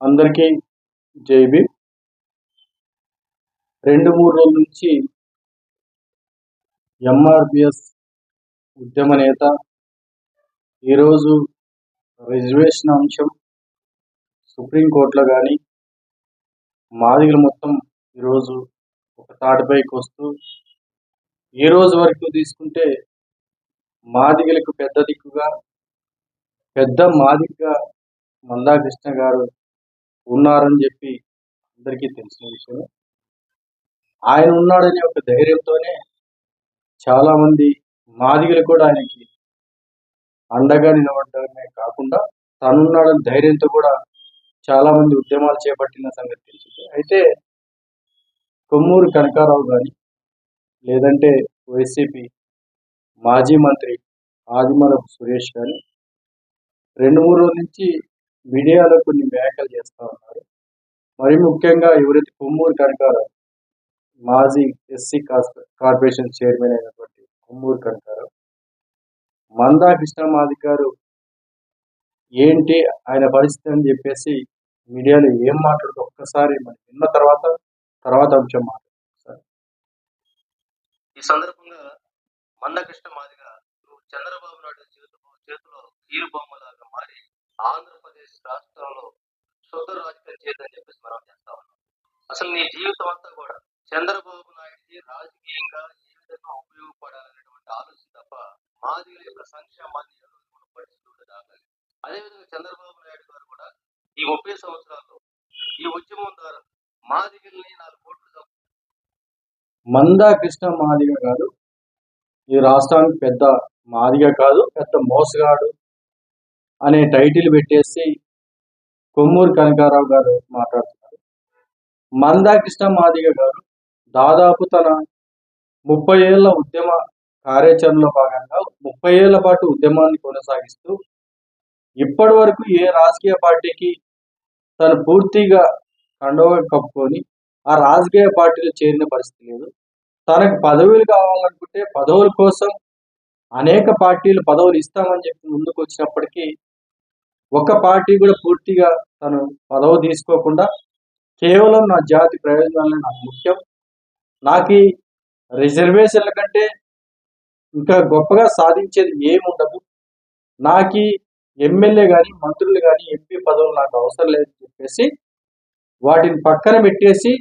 అందరికీ జైబీ రెండు మూడు రోజుల నుంచి ఎంఆర్పిఎస్ ఉద్యమ నేత ఈరోజు రిజర్వేషన్ అంశం సుప్రీంకోర్టులో కానీ మాదిగలు మొత్తం ఈరోజు ఒక తాటిపైకి వస్తూ ఈ రోజు వరకు తీసుకుంటే మాదిగలకు పెద్ద దిక్కుగా పెద్ద మాదిగగా మందాకృష్ణ గారు ఉన్నారని చెప్పి అందరికీ తెలిసిన విషయం ఆయన ఉన్నాడనే ఒక ధైర్యంతోనే చాలామంది మాదిగలు కూడా ఆయనకి అండగా నిలబడమే కాకుండా తనున్నాడని ధైర్యంతో కూడా చాలామంది ఉద్యమాలు చేపట్టిన సంగతి తెలిసింది. అయితే కొమ్మూరు కనకారావు కానీ లేదంటే వైసీపీ మాజీ మంత్రి ఆదిమలపు సురేష్ కానీ రెండు మూడు రోజుల నుంచి మీడియాలో కొన్ని వ్యాఖ్యలు చేస్తూ ఉన్నారు. మరి ముఖ్యంగా ఎవరైతే కొమ్మూరు కనకారావు మాజీ ఎస్సీ కార్పొరేషన్ చైర్మన్ అయినటువంటి కొమ్మూరు కనకారావు మందా కృష్ణమాది గారు ఏంటి ఆయన పరిస్థితి అని చెప్పేసి మీడియాలో ఏం మాట్లాడుతూ ఒక్కసారి మనం విన్న తర్వాత తర్వాత అంశం మాట్లాడుతుంది ఈ సందర్భంగా మందకృష్ణ మాదిగా నువ్వు చంద్రబాబు నాయుడు చేతిలో చేతిలో కీరు బొమ్మలాగా మారి ఆంధ్రప్రదేశ్ రాష్ట్రంలో శుద్ధ రాజకీయం చేయదని చెప్పేసి మనం చేస్తా ఉన్నాం. అసలు నీ జీవితం అంతా కూడా చంద్రబాబు నాయుడికి రాజకీయంగా ఏ విధంగా ఉపయోగపడాలనేటువంటి ఆలోచన తప్ప మాదిగల యొక్క సంక్షేమాన్ని ఎదుర్కొన్న దాఖలు అదేవిధంగా చంద్రబాబు నాయుడు గారు కూడా ఈ ముప్పై సంవత్సరాల్లో ఈ ఉద్యమం ద్వారా మాదిగల్ని నాలుగు కోట్లు మందా కృష్ణ మాదిగ గారు ఈ రాష్ట్రానికి పెద్ద మాదిగ కాదు పెద్ద మోసగాడు అనే టైటిల్ పెట్టేసి కొమ్మూరు కనకారావు గారు మాట్లాడుతున్నారు. మందా కృష్ణ మాదిగ గారు దాదాపు తన ముప్పై ఏళ్ళ ఉద్యమ కార్యాచరణలో భాగంగా ముప్పై ఏళ్ళ పాటు ఉద్యమాన్ని కొనసాగిస్తూ ఇప్పటి వరకు ఏ రాజకీయ పార్టీకి తను పూర్తిగా కండవ కప్పుకొని ఆ రాజకీయ పార్టీలో చేరిన పరిస్థితి లేదు. తనకు పదవులు కావాలనుకుంటే పదవుల కోసం అనేక పార్టీలు పదవులు ఇస్తామని చెప్పి ముందుకు వచ్చినప్పటికీ ఒక పార్టీ కూడా పూర్తిగా తను పదవి తీసుకోకుండా కేవలం నా జాతి ప్రయోజనాలే నాకు ముఖ్యం. నాకు రిజర్వేషన్ల కంటే ఇంకా గొప్పగా సాధించేది ఏముండదు. నాకు ఎమ్మెల్యే కానీ మంత్రులు కానీ ఎంపీ పదవులు నాకు అవసరం లేదని చెప్పేసి వాటిని పక్కన పెట్టేసి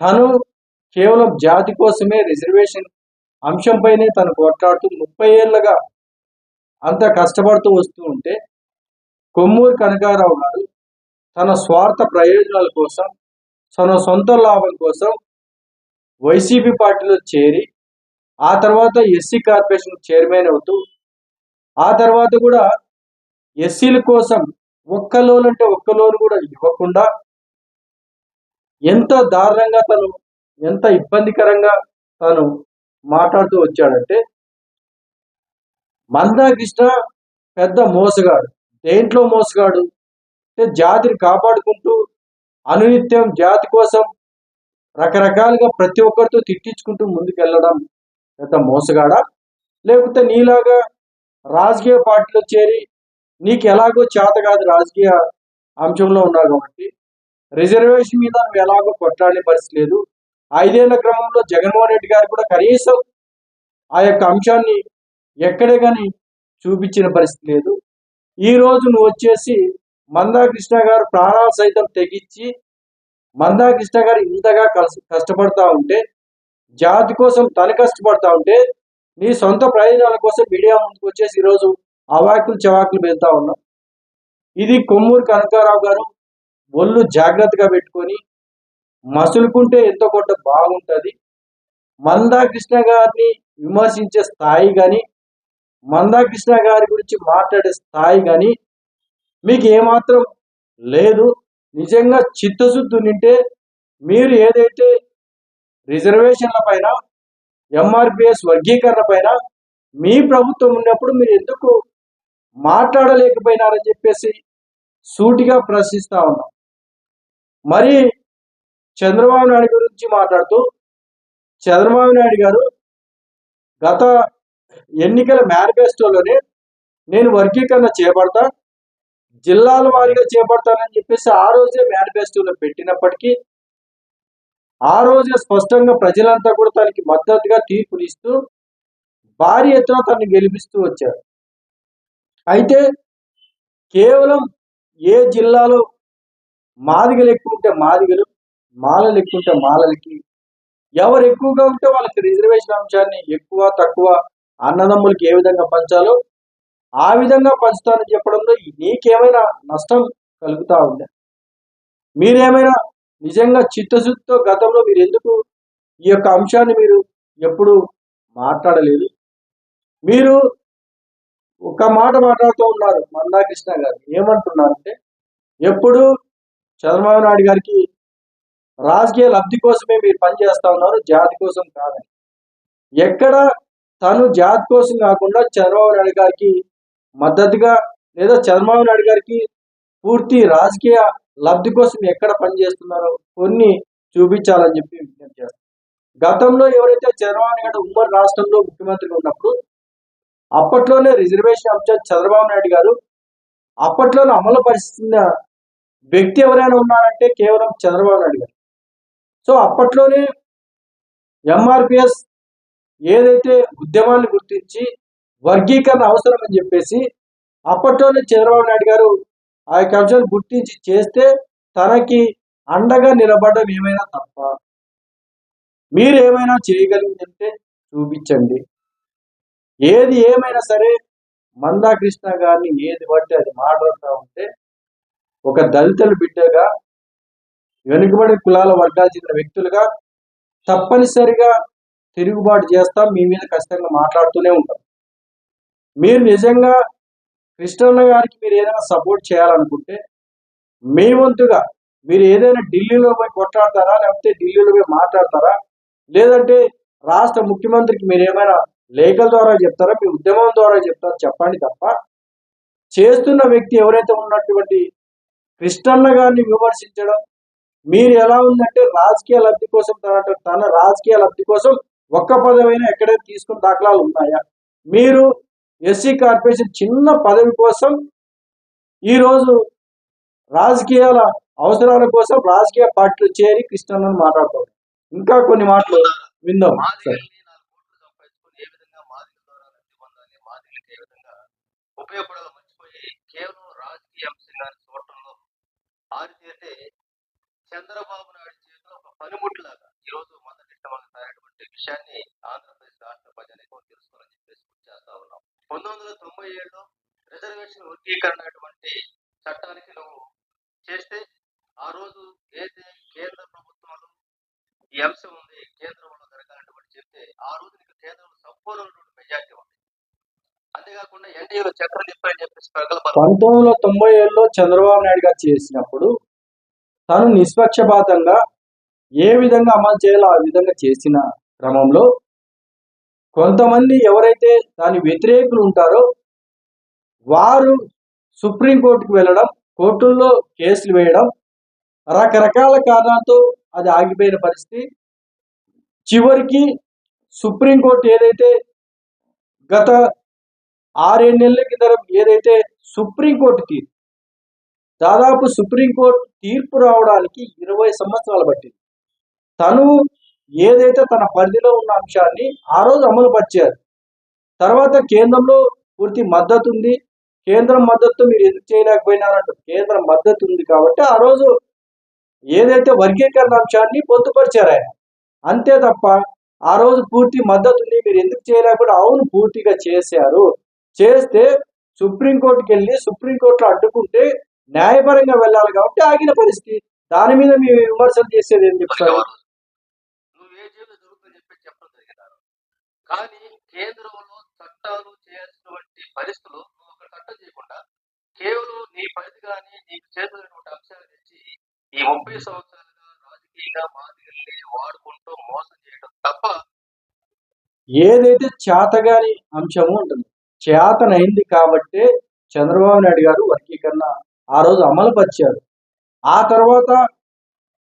తను కేవలం జాతి కోసమే రిజర్వేషన్ అంశంపైనే తను కొట్లాడుతూ ముప్పై ఏళ్ళగా అంత కష్టపడుతూ వస్తూ ఉంటే కొమ్మూరు కనకారావు గారు తన స్వార్థ ప్రయోజనాల కోసం తన సొంత లాభం కోసం వైసీపీ పార్టీలో చేరి ఆ తర్వాత ఎస్సీ కార్పొరేషన్ చైర్మన్ అవుతూ ఆ తర్వాత కూడా ఎస్సీల కోసం ఒక్క లోన్ అంటే ఒక్క లోన్ కూడా ఇవ్వకుండా ఎంత దారుణంగా తను ఎంత ఇబ్బందికరంగా తను మాట్లాడుతూ వచ్చాడంటే మందాకృష్ణ పెద్ద మోసగాడు. దేంట్లో మోసగాడు? అంటే జాతిని కాపాడుకుంటూ అనునిత్యం జాతి కోసం రకరకాలుగా ప్రతి ఒక్కరితో తిట్టించుకుంటూ ముందుకెళ్ళడం పెద్ద మోసగాడా? లేకపోతే నీలాగా రాజకీయ పార్టీలో చేరి నీకు ఎలాగో చేత కాదు రాజకీయ అంశంలో ఉన్నావు కాబట్టి రిజర్వేషన్ మీద నువ్వు ఎలాగో కొట్లాడే పరిస్థితి లేదు. ఐదేళ్ళ క్రమంలో జగన్మోహన్ రెడ్డి గారు కూడా కనీసం ఆ యొక్క అంశాన్ని ఎక్కడే కానీ చూపించిన పరిస్థితి లేదు. ఈ రోజు నువ్వు వచ్చేసి మందాకృష్ణ గారు ప్రాణాలు సైతం తెగించి మందాకృష్ణ గారు ఇంతగా కష్టపడతా ఉంటే జాతి కోసం తన కష్టపడతా ఉంటే నీ సొంత ప్రయోజనాల కోసం మీడియా ముందుకు వచ్చేసి ఈరోజు అవాకులు చవాకులు పెడతా ఉన్నాం ఇది కొమ్మూరు కనకారావు గారు ఒళ్ళు జాగ్రత్తగా పెట్టుకొని మసులుకుంటే ఎంతో కొంత బాగుంటుంది. మందాకృష్ణ గారిని విమర్శించే స్థాయి కానీ మందాకృష్ణ గారి గురించి మాట్లాడే స్థాయి కానీ మీకు ఏమాత్రం లేదు. నిజంగా చిత్తశుద్ధి నింటే మీరు ఏదైతే రిజర్వేషన్ల పైన ఎంఆర్పిఎస్ వర్గీకరణ పైన మీ ప్రభుత్వం ఉన్నప్పుడు మీరు ఎందుకు మాట్లాడలేకపోయినారని చెప్పేసి సూటిగా ప్రశ్నిస్తా ఉన్నాం. మరి చంద్రబాబు నాయుడు గురించి మాట్లాడుతూ చంద్రబాబు నాయుడు గారు గత ఎన్నికల మేనిఫెస్టోలోనే నేను వర్గీకరణ చేపడతా జిల్లాల వారీగా చేపడతానని చెప్పేసి ఆ రోజే మేనిఫెస్టోలో పెట్టినప్పటికీ ఆ రోజే స్పష్టంగా ప్రజలంతా కూడా తనకి మద్దతుగా తీర్పునిస్తూ భారీ ఎత్తున తనని గెలిపిస్తూ వచ్చారు. అయితే కేవలం ఏ జిల్లాలో మాదిగలు ఎక్కువ ఉంటే మాదిగలు మాలలు ఎక్కువ ఉంటే మాలలకి ఎవరు ఎక్కువగా ఉంటే వాళ్ళకి రిజర్వేషన్ అంశాన్ని ఎక్కువ తక్కువ అన్నదమ్ములకి ఏ విధంగా పంచాలో ఆ విధంగా పంచుతానని చెప్పడంలో నీకేమైనా నష్టం కలుగుతా ఉందా? మీరేమైనా నిజంగా చిత్తశుద్ధితో గతంలో మీరు ఎందుకు ఈ యొక్క అంశాన్ని మీరు ఎప్పుడు మాట్లాడలేదు? మీరు ఒక మాట మాట్లాడుతూ ఉన్నారు మందాకృష్ణ గారు. ఏమంటున్నారంటే ఎప్పుడు చంద్రబాబు నాయుడు గారికి రాజకీయ లబ్ధి కోసమే మీరు పనిచేస్తా ఉన్నారు జాతి కోసం కాదని. ఎక్కడ తను జాతి కోసం కాకుండా చంద్రబాబు నాయుడు గారికి మద్దతుగా లేదా చంద్రబాబు నాయుడు గారికి పూర్తి రాజకీయ లబ్ధి కోసం ఎక్కడ పనిచేస్తున్నారో కొన్ని చూపించాలని చెప్పి విజ్ఞప్తి చేస్తాను. గతంలో ఎవరైతే చంద్రబాబు నాయుడు ఉమ్మడి రాష్ట్రంలో ముఖ్యమంత్రిగా ఉన్నప్పుడు అప్పట్లోనే రిజర్వేషన్ అంశం చంద్రబాబు నాయుడు గారు అప్పట్లోనే అమలు పరిస్తున్న వ్యక్తి ఎవరైనా ఉన్నారంటే కేవలం చంద్రబాబు నాయుడు గారు. సో అప్పట్లోనే ఎంఆర్పిఎస్ ఏదైతే ఉద్యమాన్ని గుర్తించి వర్గీకరణ అవసరం అని చెప్పేసి అప్పట్లోనే చంద్రబాబు నాయుడు గారు ఆ యొక్క అంశాన్ని గుర్తించి చేస్తే తనకి అండగా నిలబడడం ఏమైనా తప్ప మీరు ఏమైనా చేయగలిగిందంటే చూపించండి. ఏది ఏమైనా సరే మందాకృష్ణ గారిని ఏది పడితే అది మాట్లాడుతూ ఉంటే ఒక దళితుల బిడ్డగా వెనుకబడి కులాల వర్గాలు చెందిన వ్యక్తులుగా తప్పనిసరిగా తిరుగుబాటు చేస్తాం మీ మీద ఖచ్చితంగా మాట్లాడుతూనే ఉంటాం. మీరు నిజంగా కృష్ణన్న గారికి మీరు ఏదైనా సపోర్ట్ చేయాలనుకుంటే మీ వంతుగా మీరు ఏదైనా ఢిల్లీలో పోయి కొట్లాడతారా లేకపోతే ఢిల్లీలో పోయి మాట్లాడతారా లేదంటే రాష్ట్ర ముఖ్యమంత్రికి మీరు ఏమైనా లేఖల ద్వారా చెప్తారా మీ ఉద్యమం ద్వారా చెప్తారా చెప్పండి తప్ప చేస్తున్న వ్యక్తి ఎవరైతే ఉన్నటువంటి కృష్ణన్న గారిని విమర్శించడం మీరు ఎలా ఉందంటే రాజకీయ లబ్ధి కోసం తన తన రాజకీయ లబ్ధి కోసం ఒక్క పదవైనా ఎక్కడైనా తీసుకున్న దాఖలాలు ఉన్నాయా? మీరు ఎస్సీ కార్పొరేషన్ చిన్న పదవి కోసం ఈరోజు రాజకీయాల అవసరాల కోసం రాజకీయ పార్టీలు చేరి కృష్ణన్నను మాట్లాడుతారు ఇంకా కొన్ని మాటలు విందాం ఉపయోగపడాలో మర్చిపోయి కేవలం రాజకీయ చూడటంలో ఆరితేరితే చంద్రబాబు నాయుడు చేతిలో ఒక పనిముట్లాగా ఈ రోజు మొదటి ఇష్టంగా ఈ విషయాన్ని ఆంధ్రప్రదేశ్ రాష్ట్ర ప్రజానికి తెలుసుకోవాలని చెప్పేసి చేస్తా ఉన్నాం. పంతొమ్మిది వందల తొంభై ఏడులో రిజర్వేషన్ వర్గీకరణ అటువంటి చట్టానికి నువ్వు చేస్తే ఆ రోజు ఏదైతే కేంద్ర ప్రభుత్వంలో ఈ అంశం ఉంది కేంద్రంలో జరగాలన్నటువంటి చెప్తే ఆ రోజు నీకు కేంద్రంలో సంపూర్ణమైనటువంటి మెజార్టీ ఉంది. అంతేకాకుండా ఎన్డీఏలో చక్రం తిప్పారని చెప్పేసి ప్రగల్భాలు పంతొమ్మిది వందల తొంభై ఏడులో చంద్రబాబు నాయుడు గారు చేసినప్పుడు తను నిష్పక్షపాతంగా ఏ విధంగా అమలు చేయాలో ఆ విధంగా చేసిన క్రమంలో కొంతమంది ఎవరైతే దాని వ్యతిరేకులు ఉంటారో వారు సుప్రీంకోర్టుకు వెళ్ళడం కోర్టుల్లో కేసులు వేయడం రకరకాల కారణాలతో అది ఆగిపోయిన పరిస్థితి. చివరికి సుప్రీంకోర్టు ఏదైతే గత ఆరేడు నెలల కింద ఏదైతే సుప్రీంకోర్టు తీర్పు దాదాపు సుప్రీంకోర్టు తీర్పు రావడానికి ఇరవై సంవత్సరాలు పట్టింది. తను ఏదైతే తన పరిధిలో ఉన్న అంశాన్ని ఆ రోజు అమలు పరిచారు. తర్వాత కేంద్రంలో పూర్తి మద్దతు ఉంది. కేంద్రం మద్దతు మీరు ఎందుకు చేయలేకపోయినారంట కేంద్రం మద్దతు ఉంది కాబట్టి ఆ రోజు ఏదైతే వర్గీకరణ అంశాన్ని పొందుపరిచారు ఆయన. అంతే తప్ప ఆ రోజు పూర్తి మద్దతు ఉంది మీరు ఎందుకు చేయలేకపోతే అవును పూర్తిగా చేశారు. చేస్తే సుప్రీంకోర్టుకి వెళ్ళి సుప్రీంకోర్టులో అడ్డుకుంటే న్యాయపరంగా వెళ్ళాలి కాబట్టి ఆగిన పరిస్థితి. దాని మీద మేము విమర్శలు చేసేది ఏం చెప్తారు నువ్వు ఏ జైలు జరుగుతుందని చెప్పి చెప్పడం జరిగినారు కానీ కేంద్రంలో చట్టాలు చేయాల్సినటువంటి పరిస్థితులు నువ్వు ఒక చట్టం చేయకుండా కేవలం నీ పరిధి కానీ నీకు చేతులైనటువంటి అంశాలు తెచ్చి ఈ ముప్పై సంవత్సరాలుగా రాజకీయంగా మాదిరిల్ని వాడుకుంటూ మోసం చేయడం తప్ప ఏదైతే చేతగాని అంశము ఉంటుంది. చేతనైంది కాబట్టి చంద్రబాబు నాయుడు గారు వర్గీకరణ ఆ రోజు అమలు పరిచారు. ఆ తర్వాత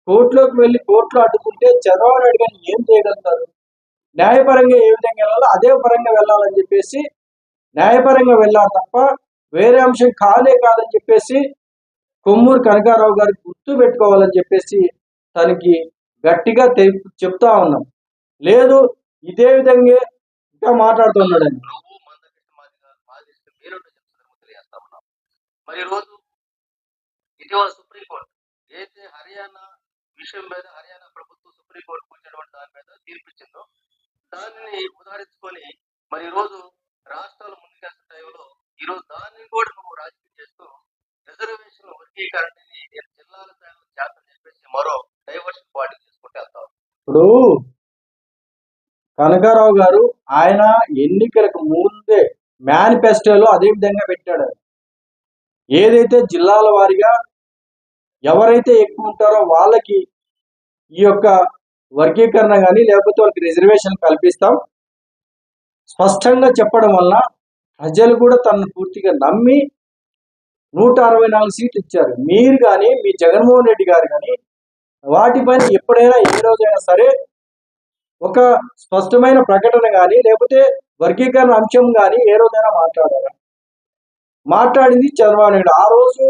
కోర్టులోకి వెళ్ళి కోర్టులో అడ్డుకుంటే చంద్రబాబు నాయుడు గారిని ఏం చేయగలుగుతారు? న్యాయపరంగా ఏ విధంగా వెళ్ళాలో అదే పరంగా వెళ్ళాలని చెప్పేసి న్యాయపరంగా వెళ్ళాలి తప్ప వేరే అంశం కానే కాదని చెప్పేసి కొమ్మూరు కనకారావు గారికి గుర్తు పెట్టుకోవాలని చెప్పేసి తనకి గట్టిగా చెప్తా ఉన్నాం. లేదు ఇదే విధంగా ఇంకా మాట్లాడుతున్నాడని నువ్వు మరి రోజు ఇటీవల సుప్రీంకోర్టు ఏదైతే హర్యానా విషయం మీద హర్యానా ప్రభుత్వం సుప్రీంకోర్టుకు వచ్చినటువంటి దాని మీద తీర్పు ఇచ్చిందో దానిని ఉదాహరించుకొని మరి ఈరోజు రాష్ట్రాలు ముందుకెళ్తున్న టైంలో ఈ రోజు దాన్ని కూడా నువ్వు రాజకీయం చేస్తూ రిజర్వేషన్ వర్గీకరణని నేను జిల్లాల స్థాయిలో చేస్తానని చెప్పేసి మరో డైవర్షన్ పార్టీ తీసుకుంటే వెళ్తావు ఇప్పుడు కనకారావు గారు ఆయన ఎన్నికలకు ముందే మేనిఫెస్టోలో అదే విధంగా పెట్టాడు. ఏదైతే జిల్లాల వారీగా ఎవరైతే ఎక్కువ ఉంటారో వాళ్ళకి ఈ యొక్క వర్గీకరణ కానీ లేకపోతే వాళ్ళకి రిజర్వేషన్ కల్పిస్తాం. స్పష్టంగా చెప్పడం వల్ల ప్రజలు కూడా తనను పూర్తిగా నమ్మి నూట అరవై నాలుగు సీట్లు ఇచ్చారు. మీరు కానీ మీ జగన్మోహన్ రెడ్డి గారు కానీ వాటిపైన ఎప్పుడైనా ఏ రోజైనా సరే ఒక స్పష్టమైన ప్రకటన కానీ లేకపోతే వర్గీకరణ అంశం కానీ ఏ రోజైనా మాట్లాడారా మాట్లాడింది చంద్రబాబు నాయుడు. ఆ రోజు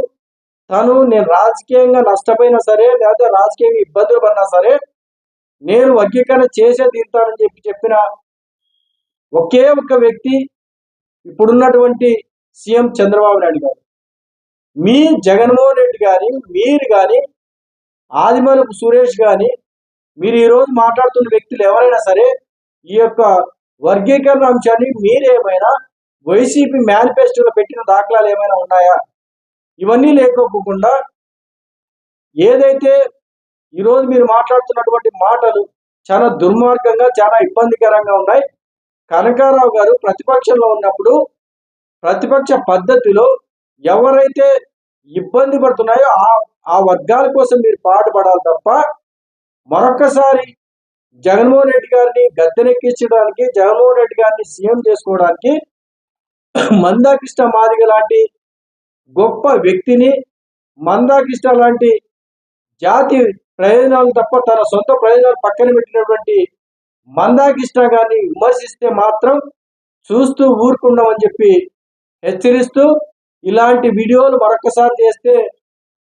తను నేను రాజకీయంగా నష్టపోయినా సరే లేకపోతే రాజకీయంగా ఇబ్బందులు పడినా సరే నేను వర్గీకరణ చేసే తీరుతానని చెప్పి చెప్పిన ఒకే ఒక్క వ్యక్తి ఇప్పుడున్నటువంటి సీఎం చంద్రబాబు నాయుడు గారు. మీ జగన్మోహన్ రెడ్డి గారి మీరు కానీ ఆదిమలపు సురేష్ కానీ మీరు ఈరోజు మాట్లాడుతున్న వ్యక్తులు ఎవరైనా సరే ఈ యొక్క వర్గీకరణ అంశాన్ని మీరేమైనా వైసీపీ మేనిఫెస్టోలో పెట్టిన దాఖలాలు ఏమైనా ఉన్నాయా? ఇవన్నీ లేకోకుండా ఏదైతే ఈరోజు మీరు మాట్లాడుతున్నటువంటి మాటలు చాలా దుర్మార్గంగా చాలా ఇబ్బందికరంగా ఉన్నాయి. కనకారావు గారు ప్రతిపక్షంలో ఉన్నప్పుడు ప్రతిపక్ష పద్ధతిలో ఎవరైతే ఇబ్బంది పడుతున్నాయో ఆ ఆ వర్గాల కోసం మీరు పాటుపడాలి తప్ప మరొకసారి జగన్మోహన్ రెడ్డి గారిని గద్దెనెక్కించడానికి జగన్మోహన్ రెడ్డి గారిని సీఎం చేసుకోవడానికి మందాకృష్ణ మాదిగ లాంటి గొప్ప వ్యక్తిని మందాకృష్ణ లాంటి జాతి ప్రయోజనాలు తప్ప తన సొంత ప్రయోజనాలు పక్కన పెట్టినటువంటి మందాకృష్ణ గారిని విమర్శిస్తే మాత్రం చూస్తూ ఊరుకుందామని చెప్పి హెచ్చరిస్తూ ఇలాంటి వీడియోలు మరొకసారి చేస్తే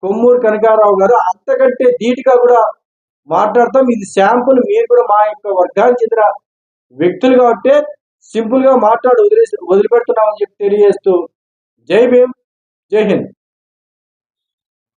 కొమ్మూరు కనకారావు గారు అంతకంటే ధీటుగా కూడా మాట్లాడతాం. ఇది శాంపుల్ మీరు కూడా మా యొక్క వర్గానికి చెందిన వ్యక్తులు కాబట్టి సింపుల్గా మాట్లాడి వదిలేసి వదిలిపెడుతున్నామని చెప్పి తెలియజేస్తూ జై భీమ్ జై హింద్.